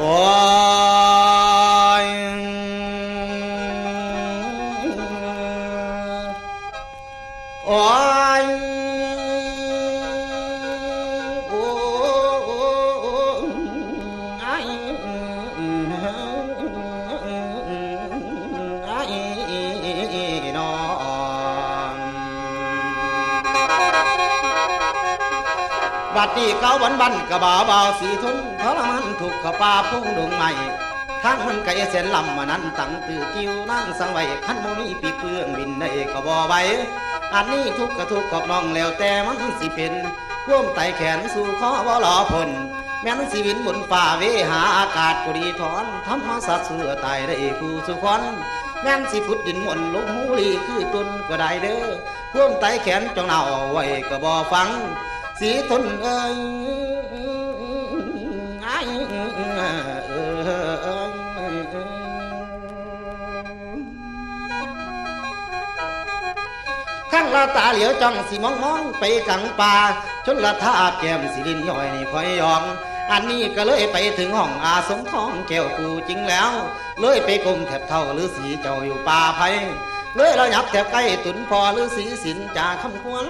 โบันกระบาบาสีทนทรมานถูกขปาพุ่งดงใหม่ทางมันไกลเส้นลำมานั้นตั้งตื่อกิ้วนั่งสังไว้ขันโมมีปีเปลืองบินได้ก็บ่ไหวอันนี้ทุกกระทุกข์กับน้องแล้วแต่มันสิเป็นพ่วมไตแขนสู่ข้อบ่หลอพลแม้นสิวินบนฝ่าเวหาอากาศกุดีถอนธรรมสัตว์เสือตายได้คู่สุขอนแม่นสิพุดดินมนต์ลงหูลีคือตุนก็ได้เด้อพ่วมไตแขนจงเอาไว้ก็บ่ฟัง สีทนเอ้ยข้างละตาเหลียวจ้องสีมองมองไปกังป่าชนละท่าแก้มสีดินย่อยนี่คอยยองอันนี้ก็เลยไปถึงห้องอาสมทองแก้วกูจริงแล้ว เลยไปกลมแถบเท่าหรือสีเจ้าอยู่ป่าไผ่ เลยเราหยับแถบใกล้ตุนพอหรือสีสินจ่าคำควร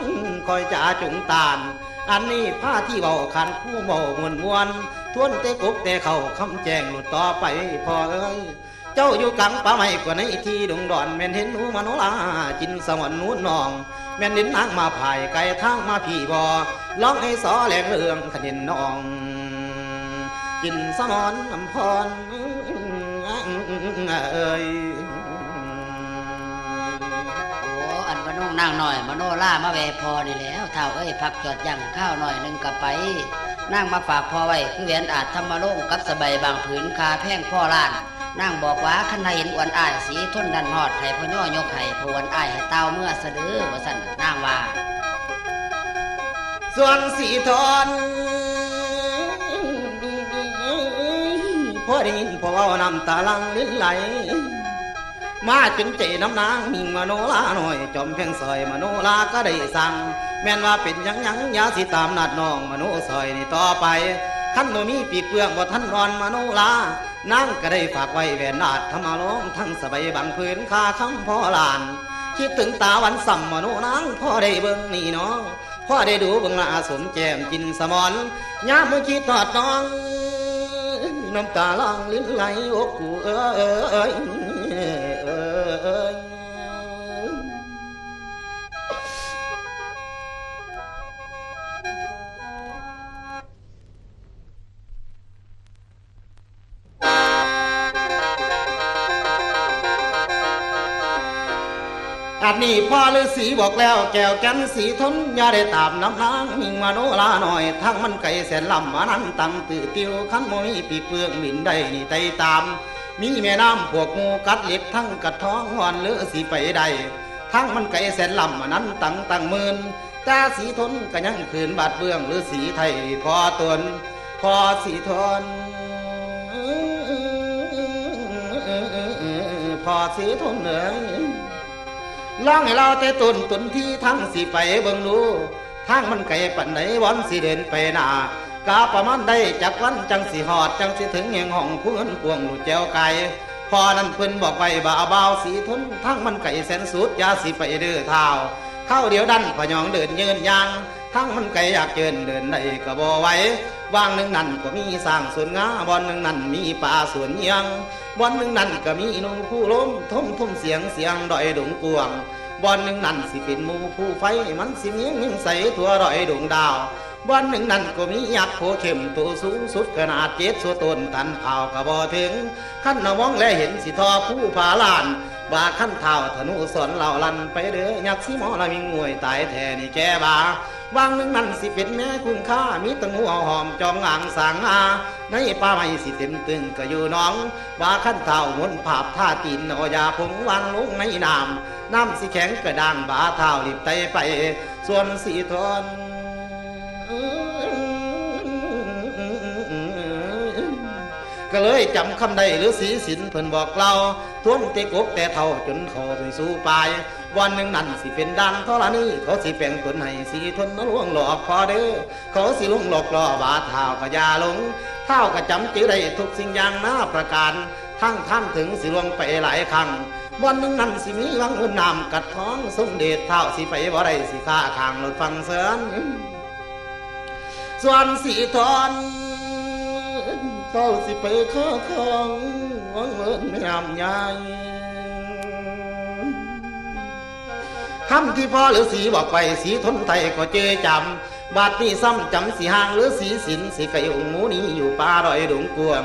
คอยจ่าจุงตานอันนี้ผ้าที่เบาคันคู่เบามวนมวนทวนเตะกุกเตะเข่าคำแจงหลุดต่อไปพอเอ้ยเจ้าอยู่กลางป่าไม้กว่าในที่ดงดอนแม่นเห็นหนูมโนลาจินสวรรค์นู้นนอง แม่นเห็นนางมาผายไก่ทางมาพี่บอร้องให้สอแหลงเรื่องขนินนอง จินสมอนอำพรเอ้ย นมโนนางหน่อยมโนล่ามาแวพอนี่แหล้วเท่าเอ้ยพักจอดยังข้าวหน่อยหนึงกับไปนั่งมาฝากพ่อไว้คือแหวนอาจธรรมโลงกับสบายบางผืนคาแพงพ่อล้านนางบอกว่าขันใดเห็นอ้วนอ้ายสีทนดันหอดให้พ่อย่อยกให้พอ้วนอ้ายให้เต้าเมื่อสะดือว่าสั่นนางว่า ส่วนสีทอนพอได้ยินพอเว้าน้ำตาลังลิ้นไหล มาจนเจน้ำนางมิงมโนลาหน่อย จอมเพียงซอยมโนลาก็ได้สั่ง แม่นว่าเป็นยังยังยาสิตามนัดน้องมโนซอยนี่ต่อไปขั้นโนมีปีกเปลือกบ่ทันรอนมโนลานางก็ได้ฝากไว้แหวนนาดธรรมาลงทั้งสบายบังพื้นคาคำพ่อลาน คิดถึงตาวันสัมมโนนางพ่อได้เบิ่งนี่เนาะพ่อได้ดูเบิ่งละสมแจมจินสมอนยามมือคิดทอดน้อง น้ำตาล่างลิ้นไหลอกกูเอ้ยเอ้ยเอ้ย นี้พ่อฤาษีบอกแล้ว แก้วแกันสีทนอย่าได้ตามน้ำนางมิงมาโนลาหน่อย ทั้งมันไก่แสนลำมานั้นตั้งตื่อติวขันโมมีปีเปลืองบินได้นี่ไตตาม มีแม่น้ำพวกงูกัดเล็บทั้งกัดท้องหอนเลือสีไปได้ทั้งมันไก่แสนลำมานั้นตั้งตั้งหมื่นตาสีทนก็ยังคืนบาดเบื้องหรือสีไทยพอตนพอสีทนพอสีทนเลย ล่องให้เราแต่ตุนตุนที่ทั้งสิไปเบิ่งดูทางมันไกลปันไหนวันสิเดินไปหนากาประมาณได้จากวันจังสิหอดจังสิถึงแห่งห้องพื้นกวงหลุดแจวไก่พอนั้นเพิ่นบอกไปบ่าวบาวสีทุนทั้งมันไก่แสนสุดยาสิไปเดือเท้าเข้าเดียวดันพยองเดินยืนยาง ทั้งมันไก่อยากเจินเดินได้ก็บ่ไหววางหนึ่งนั่นก็มีสร้างสวนงาบอนหนึ่งนั่นมีป่าสวนเยียงบอนหนึ่งนั่นก็มีนูผู้ล้มทุ่มทุ่มเสียงเสียงดอยดงกวงบอนหนึ่งนั่นสิเป็นมูผู้ไฟมันสิเมียงยิงใสทั่วรอยดวงดาวบอนหนึ่งนั่นก็มียักษ์โผเข้มตัวสูงสุดขนาดเจ็ดสุต้นตันเผากระบอถึงขั้นนมองและเห็นสิทอผู้ผาลานบาขั้นเท้าธนูสอนเหล่าลันไปเด้อยักษ์สิหมอละมีงวยตายแทนี่แกบา วางหนึ่งนั่นสิเป็นแม่คุณค่ามีตังหัวหอมจองอ่างสางอาในป่าไม้สิเต็มตึงก็อยู่น้องบาขั้นเท้ามุนภาพท่าตีนอยาผงวางลงในน้ำน้ำสีแข็งกระด้างบาเท้ารีบไตไป ส่วนสีทอนก็เลยจำคำใดหรือสีสินเพิ่นบอกเล่าท้วนเตกกแต่เท่าจนเขาถึงสู่ปลาย วันหนึ่งนั่นสิเป็นดังเท่าละนี้เขาสิแปลงตนให้สีทนมาล่วงหลอกพอเด้อเขาสิลวงหลอกล่อบาเท้าก็ยาลงเท่ากับจำจือได้ทุกสิ่งอย่างนาประการทั้งท่านถึงสิลวงไปหลายครั้งวันหนึ่งนั้นสิมีวังอุ่นนำกัดท้องสมเด็จเท่าสิไปบ่ได้สิข้าขางรถฟังเสือนส่วนสีทอนเต้าสิไปข้าข้างวังเอิญไม่นำยาย คำที่พ่อหรือสีบอกไปสีทนไทยก็เจอจำบาดนี้ซ้ำจำสีห่างหรือสีสินสีไก่องหมูนี้อยู่ป่าดอยดงกวง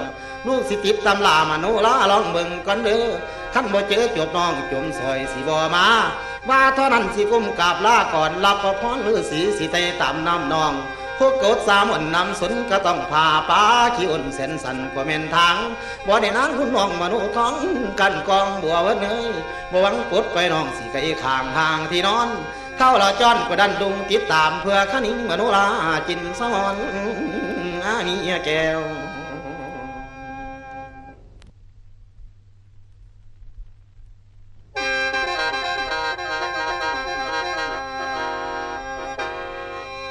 ลูกสิติดตำลามโนลาลองเบิ่งก่อนเด้อขั้นบ่เจอจบน้องจมซอยสีบ่มา ว่าเท่านั้นสิกุมกราบลาก่อนรับประพรหรือสีสีไตตามน้ำนอง พวกกดสามอนนำสนก็ต้องพาป้าขี้อ่นเส้นสันกว่าเมนทางบ่ได้นางคุณน้องมนุท้องกันกองบัวเวันเนยบ่หวังปลดไปน้องสิไก่ข้างทางที่นอนเข้าละจ้อนก็ดันดุงติดตามเพื่อขนิงมนุลาจินสมอนอานีแก้ว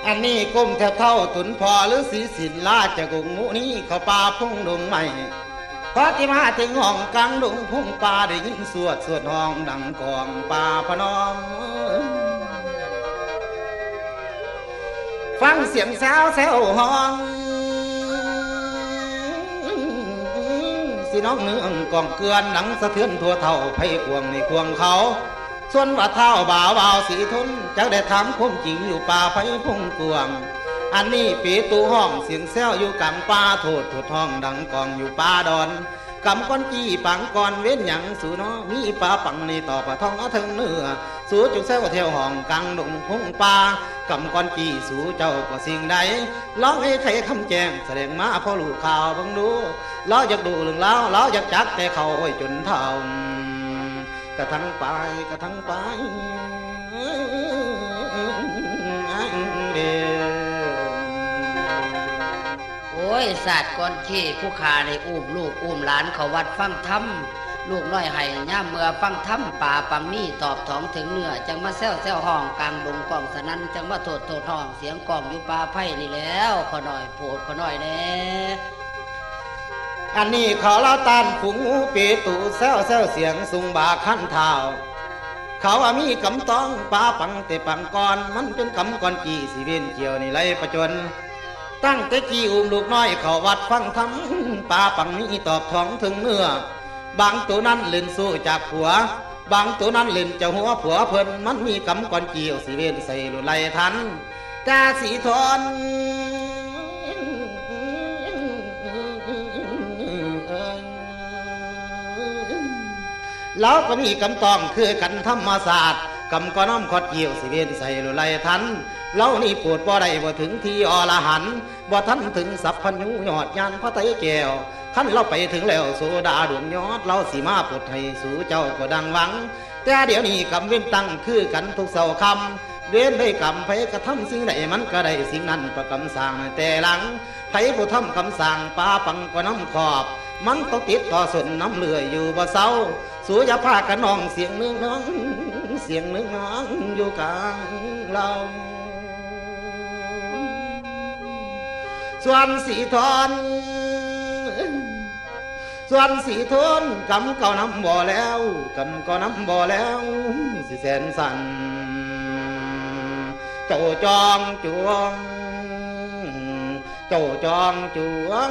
อันนี้ก้มแทบเท่าตุนพอหรือสีสินลาจากกงมูนี้เขาป่าพุ่งดงใหม่พอที่มาถึงห้องกลางดงพุ่งป่าได้ยินสวดสวดห้องดังกองป่าพนอมฟังเสียงสาวแซวห้องสิน้องเนื้องกองเกลือนหนังสะเทือนทั่วเท่าไผ่ควงในควงเขา ส่วนว่าเท่าบ่าวบ่าวสีทุนจักได้ถามคมจริงอยู่ป่าไผ่พงกวง อันนี้ปีตูห้องเสียงแซวอยู่กลางป่าโทษถูดห้องดังกองอยู่ป่าดอนกำก้อนจี้ปังก่อนเว้นหยังสูนาะมีป่าปังในต่อปะท้องเอาถึงเนื้อสูจุกแซวเที่ยวห้องกลางดงพงป่ากำก้อนจี้สูเจ้าก็สิ่งใดร้องให้ใครคำแจงแสดงมาพอลูกข่าวบังดูเราอยากดูเรื่องเล่าเราอยากจักแต่เขาไว้จนเท่า กระทั่งไปกระทั่งไปเด้อโอ้ยศาสตร์ก่อนขี้ผู้ขาในอุ้มลูกอุ้มหลานเขาวัดฟังธรรมลูกน้อยให้ย่าเมื่อฟังธรรมป่าปังนี่ตอบถองถึงเนื้อจังมาแซวแซวห้องกลางดงกองสนั้นจังมาโทษโทษห้องเสียงกล่องอยู่ป่าไผ่นี่แล้วขอหน่อยโผดขอหน่อยแน่ อันนี้เขาเล่าตานผุงปีตูแซวแซวเสียงสุงบาขั้นเท้าเขาว่ามีกำต้องปลาปังแต่ปังก่อนมันเป็นกำก่อนกี่สิเวียนเกี่ยวนี่ไรประจน ตั้งแต่กี่อุ้มลูกน้อยเขาวัดฟังทำปลาปังนี้ตอบท้องถึงเนื้อบางตัวนั้นเล่นสู้จากผัว บางตัวนั้นเล่นเจ้าหัวผัวเพิ่นมันมีกำก่อนเกี่ยวสิเวียนใส่ลุไลทันกาสีทอน แล้วก็มีกำตองคือกันธรรมศาสตร์กำก็น้อมขอดเกี่ยวสิเวียนใส่ลุไลทันเล่านี่ปวดบ่ได้บ่ถึงที่อรหันบ่ทันถึงสัพพัญญูยอดยานพระไตรแก้วท่านเราไปถึงแล้วโซดาดวงยอด เราสิมาปลดให้สู่เจ้าก็ดังหวัง แต่เดี๋ยวนี้กำเว้นตั้งคือกันทุกเสาคำเว้นได้กำไผกระทำสิ่งใดมันก็ได้สิ่งนั้นประกำสร้างแต่หลังไผผู้ทำคำสั่งปาปังก็น้ำขอบ มันต้องติดต่อส่วนน้ำเลือยอยู่บ่เศร้าสูอย่าพากันน้องเสียงนึงน้อง เสียงนึงน้องอยู่กลางเราส่วนสีทอนส่วนสีทนกำเก่าน้ำบ่อแล้วกำก็น้ำบ่อแล้วสิแสนสันเจ้าจองจวง เจ้าจองจวง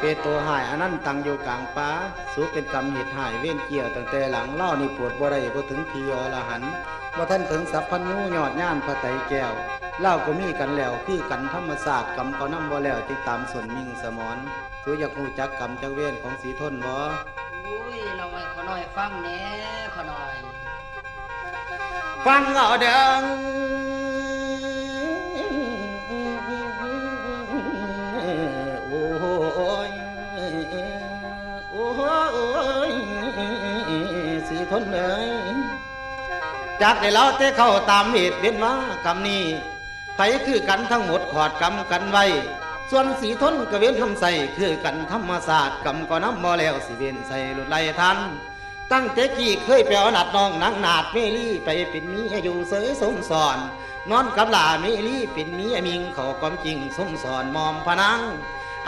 เป็นตัวหายอันนั้นตังอยู่กลางป่าสูเป็นกรรมเหตุหายเว้นเกี่ยวตั้งแต่หลังเล่านี่ปวดบ่ได้บ่ถึงทีอรหันต์บ่ท่านถึงสัพพัญญูยอดย่านพระไตรแก้วเล่าก็มีกันแล้วคือกันธรรมศาสตร์กรรมก็นำบ่แล้วติดตามส่วนมิ่งสมอนสูอยากรู้จักกรรมจักเวรของสีทนบ่อุ้ยเราไว้ขอหน่อยฟังแน่ขอหน่อย ฟังเอาเด้ง นเลยจากได้เราแต่เข้าตามเหตุเป็นว่ากรรมนี้ไผคือกันทั้งหมดขอดกรรมกันไว้ ส่วนสีทนกเว้นคำใส่คือกันธรรมศาสตร์กำก็น้ำบ่แล้วสิเว้นใส่หลุดไหลทันตั้งแต่กี้เคยไปเอาหนัดน้องนางนาดเมลี่ไปเป็นมีอยู่เสยสมสอนนอนกับหลาเมลี่เป็นมียมิงเขาความจริงสมสอนมอมพนัง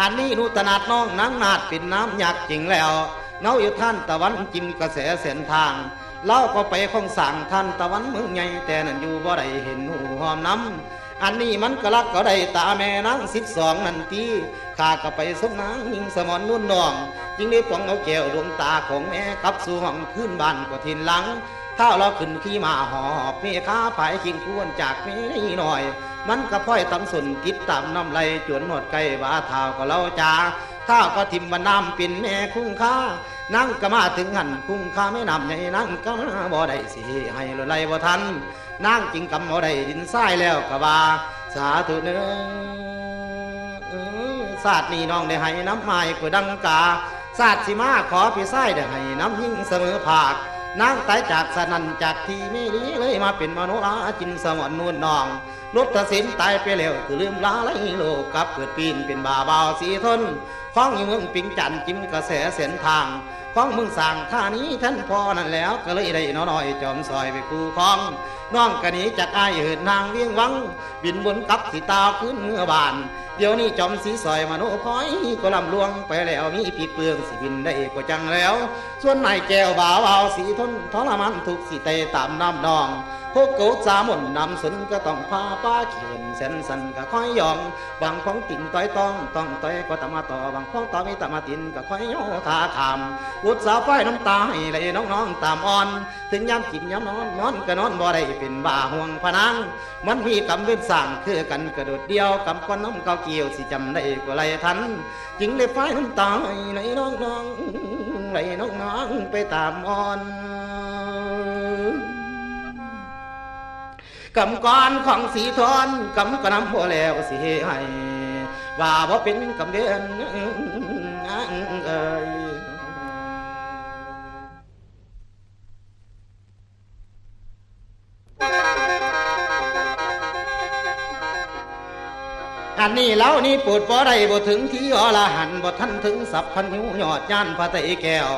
อันนี้นุตนาดน้องนางนาดเป็นน้ำหยักจริงแล้ว เนาอยู่ท่านตะวันจิ้มกระแสเส้นทาง เล่าก็ไปของสั่งท่านตะวันมืองใหญ่แต่นั่นอยู่บ่ได้เห็นหูหอมน้ำอันนี้มันก็รักก็ได้ตาแม่นางสิบสองนันทีข้าก็ไปสมนางยิงสมอนนุ่นนองจึงได้ปองเอาแก้วดวงตาของแม่กับสู่ห้องขึ้นบ้านกว่าทินหลังถ้าเราขึ้นขี่มาหอบเมฆาผายขิงควรจากเมนี่หน่อย มันก็พ่อยตำสนกิดตามน้ำไหลจวนหนวดไก่ว่าเท้าก็เล่าจ้า ถ้าก็ทิมวันน้ำเป็นแม่คุ้งค่านั่งก็มาถึงหันคุ้งค่าไม่นำใหญ่นั่งก็มาบ่ได้สิให้รถไล่บ่ทันนั่งจิงกำบ่ได้ดินทรายแล้วกะว่าสาธุเนื้อศาสตร์นี้น้องได้ให้น้ำไม้กว่าดังกาศาสตร์สิมาขอพี่ไส้ได้ให้น้ำยิ่งเสมอภาค นางตายจากสนันจากที่ไม่ดีเลยมาเป็นมโนราจินสมอนนูนนองรถสินตายไปแล้วคือลืมลาไหลโลกกับเกิดปีนเป็นบาบาวสีทนข้องอยู่เมืองปิงจันจิ้มกระแสเส้นทางของมึงสั่งท่านี้ท่านพอนั่นแล้ว ก็เลยได้น้อยๆจอมซอยไปคู่คองน้องกะนี้จากอายเหินนางเวียงวัง บินบนกับสีตาขึ้นเมื่อบาน เดี๋ยวนี้จอมสีสอยมโนคอยก็ลำลวงไปแล้วมีปีเปลืองสิบินได้ก็จังแล้ว ส่วนนายแก้วบ่าวเอาสีทนทรมานทุกสีเตตามน้ำนอง พวกเกาสามนนำสนก็ต้องพาป้าเขียนแสนสันก็ค่อยยองบางของติ่งต้อยต้องต้องต้อยก็ตามมาต่อบางของต่อไม่ตามมาตินก็ค่อยโยธาคำวุดสาวไฟน้ำตาให้ไหลน้องๆตามอ่อน ถึงยามกินยามนอนนอนก็นอนบ่ได้เป็นบ้าห่วงพนังมันมีกรรมเวรสร้างคือกันกระโดดเดียวกำก้อนน้ำเก่าเกี่ยวสิจำได้ก็ไรทันจึงได้ไฟน้ำตาไหลน้องๆไหลน้องๆไปตามอ่อน กำกรของสีทอนกำกระนำพอแล้วสิให้ว่าบ่เป็นกำเดือนเอ้ยอันนี้แล้วนี่ปวดบ่ได้บ่ถึงที่อรหันบ่ทันถึงสัพพัญญูยอดย่านพระไตรแก้ว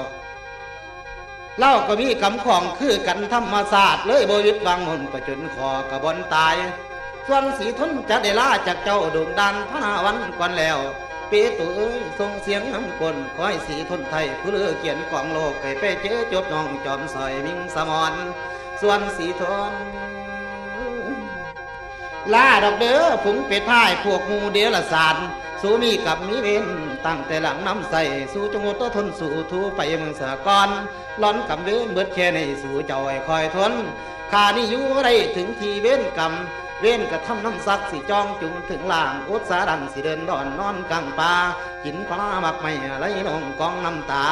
เล่าก็มีคำของคือกันธรรมศาสตร์เลยบวิดวางมนต์ประจนคอกระบอนตาย ส่วนสีทนจะได้ล่าจากเจ้าโด่งดันพระนาวันก่อนแล้วเปตุเอ้ยส่งเสียงน้ำกลคอยสีทนไทยผู้เลือเกียนของโลกให้ไปเจอจบน้องจอมซอยมิงสมอนส่วนสีทนล่าดอกเด้อผงเป็ดพายพวกมูเดียละสารสูมีกับมีเวน ตั้งแต่หลังน้ำใสสู้จงอดทนสู่ทูไปเมืองสะกอนร้อนกับเดินเบิดแค่ในสู่เจ้าไอ้คอยทนขานี่อยู่ไรถึงทีเว้นกรรมเว้นกระทำน้ำซักสิจองจุงถึงล่างอุตสาดันสิเดินดอนนอนกลางป่ากินปลาหมักไม่ไรลนองกองน้ำตา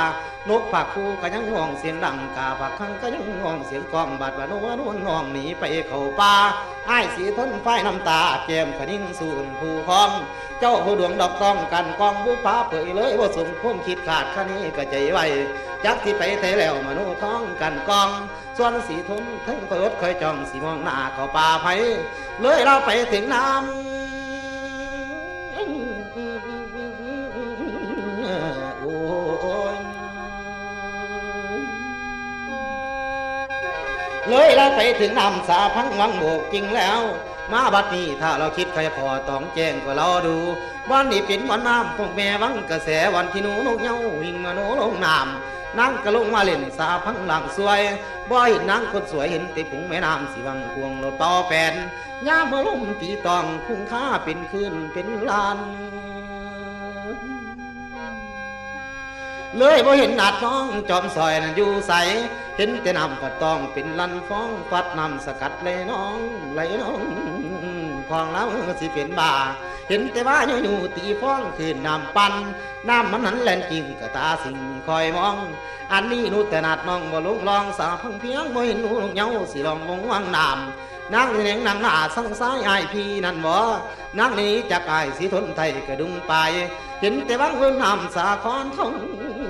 นกผักคูก็ยังห้องเสียงดังกาผักขังก็ยังห้องเสียงกองบาดว่าโนวนุ่นห้องหนีไปเข้าป่าไอ้ายสีทนไฟน้ำตาแก้มขนิ่งสูนผู้คอง เจ้าผู้ดวงดอกต้องกันกองบุพาเผยเลยว่าสมควมคิดขาดคะนี้ก็ใจไว้จักที่ไปเทแล้วมโนท้องกันกอง ส่วนสีทนทั้งเพิดคอยจองสีมองหน้าเข้าป่าไผเลยเราไปถึงน้ำ เลยเราไปถึงนำสาพังวังโบกจริงแล้ว มาบัดนี้ถ้าเราคิดใครพอต้องแจ้งก็เราดูวันนี้เป็นวันน้ำพวกแม่วังกระแสวันที่หนูนกเหย้าวิ่งมาโนลงน้ำนางก็ลงมาเล่นสาพังหลังสวยบ่เห็นนางคนสวยเห็นต่ผงแม่น้ำสีวังพวงรถต่อแปนย่ามมาลุ่มตีตองคุ้งค่าเป็นคืนเป็นลาน เลยบ่เห็นหนาดน้องจอมซอยนั่นอยู่ใส เห็นแต่น้ำก็ต้องเป็นลันฟ้องฟัดน้ำสกัดเลยน้องไหลน้องพองแล้วสิเป็นบาเห็นแต่ว่าอยู่อยู่ตีฟ้องคืนน้ำปันน้ำมันนั้นแล่นจริงก็ตาสิ่งคอยมอง อันนี้นูแต่นาดน้องบ่ลุกลองสาพังเพียงบ่เห็นหนูลูกเหย้าสิลองวงวางน้ำนางนี่เนงนางหน้าสังสายอพี่นั่นบ่นางนี้จากอายสิทนไทยกระดุงไป เห็นแต่วังเวินน้ำสาคอนทอง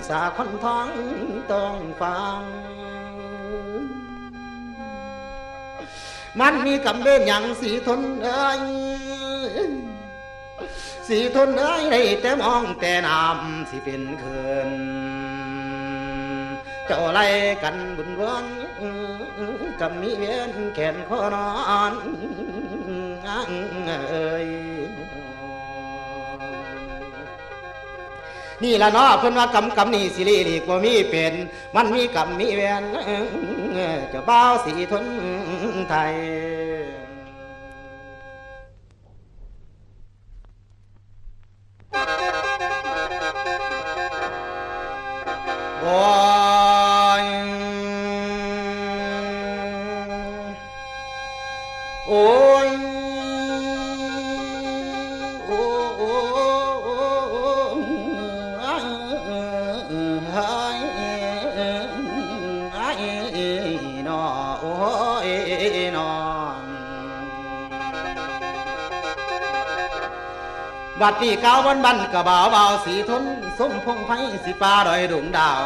สาคอนทองต้องฟัง มันมีกำเบนอย่างสีทนเอ้ยสีทนเอ้ยได้แต่มองแต่น้ำสิเป็นเขินเจ้าไล่กันบุญวันกับมีเวียนแขนขอนอนเอ้ย นี่ละเนาะเพิ่นว่ากำกำนี่สิริดีกว่ามีเป็น มันมีกำมีแวนเจ้าบ่าสีทนไทยโดนี้ก้าววันบันกะบ่าวเบาสีทนส้มพงไฟสิปลาดอยดุงดาว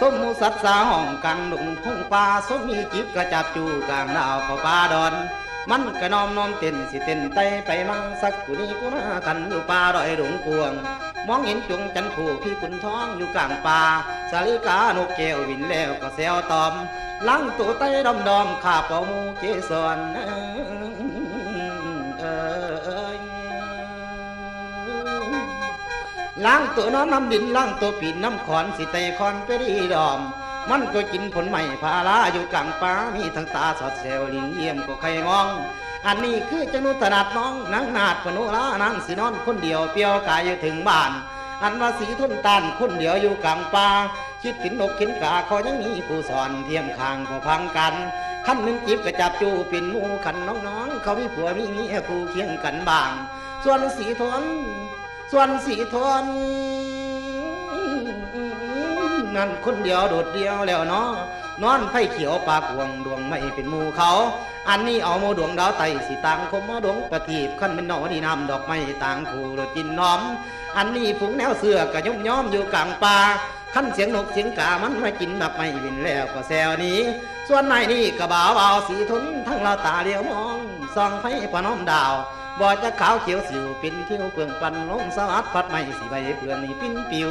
ส้มมูสัตว์สาห้องกลางดุงพงปลาส้มมีจิบกระจับจูกลางดาวก็ปลาดอน มันกระนอมนอมเต้นสิเต้นไตไปมังสักกุนีกุนากันอยู่ป่าดอยดุงกวง มองเห็นจุงจันคู่พี่ขุนท้องอยู่กลางป่าสาลิกานกแก้ววินแล้วก็แซวตอมลังตัวไตดอมดอมขาเป่ามูเกสร ล้างตัวนอนน้ำดินล้างตัวปีนน้ำขอนสิเตคอนไปดีดอม มันก็กินผลใหม่พาลาอยู่กลางป่ามีทั้งตาสอดแซวลิงเยี่ยมก็ใครมอง อันนี้คือจานุถนัดน้องนางนาดปนุลานางสินอนคนเดียวเปียวกายอยู่ถึงบ้าน อันว่าสีทุนตันคนเดียวอยู่กลางป่าคิดกินนกกินกาคอยังมีผู้สอนเทียมคางก็พังกันขั้นหนึ่งจิบกระจับจูปิ่นมูขันน้องๆ เขามีผัวมีเมียคู่เคียงกันบาง ส่วนสีทน ส่วนสีทนนั่นคนเดียวโดดเดียวแล้วเนาะนอนไผ่เขียวปากหวงดวงไม่เป็นมูเขา อันนี้เอาโมดวงดาวไตสีต่างคมโมดวงประทีปขั้นเป็นหนอดีนำดอกไม้ต่างคู่รถจินน้อม อันนี้ฝูงแนวเสือกะย่อมย้อมอยู่กลางป่าขั้นเสียงนกเสียงกามันมากินแบบไม่วินแล้วก็แซวนี้ ส่วนนายนี่กระบ่าวเบาสีทุนทั้งเราตาเดียวมองส่องไฟพน้อมดาว บ่จะขาวเขียวสิวเป็นเที่ยวเปลืองปันลมสวัสดพัดไม่สิใบเปลือนนี่ปิ้นปิว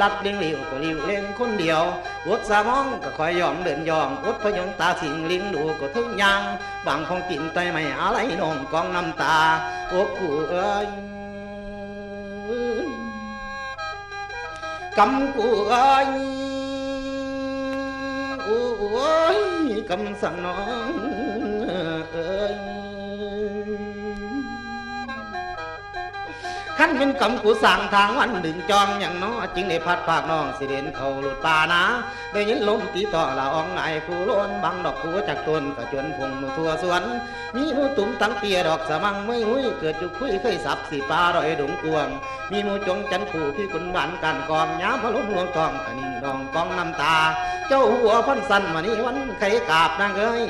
ลัดเลี้ยงเหลียวก็ริ้ยวเล่นคนเดียวอดสามองก็คอยยอมเดินยอมอดพยองตาสิงลิงดูก็ทึ่งยางบางของปิ่นใจไม่อะไรนองกองน้ำตาโอ้กูเอ้ยกำกูเอ้ยโอ้ยกำสั่งน้องเอ้ย ขั้นเป็นกำกูสั่งทางวันดึงจองอย่างน้อจึงได้พัดปากน้องสิเด่นเขาหลุดป่านะได้ยินลมตีต่อละอองไงกูโลนบังดอกกูจากต้นก็จนพงหนูทั่วสวนมีมูตุ่มตั้งเปียดอกสะมังไม่หุ้ยเกิดจุคุยเคยสับสีปลาดอยดงกวง มีมูจงจันขู่พี่คุณหวานกันกองย้ำพะลุมลวงทองกะนิ่งดองกองน้ำตา เจ้าหัวพันสันมานี่วันไข่กาบนางเอ้ย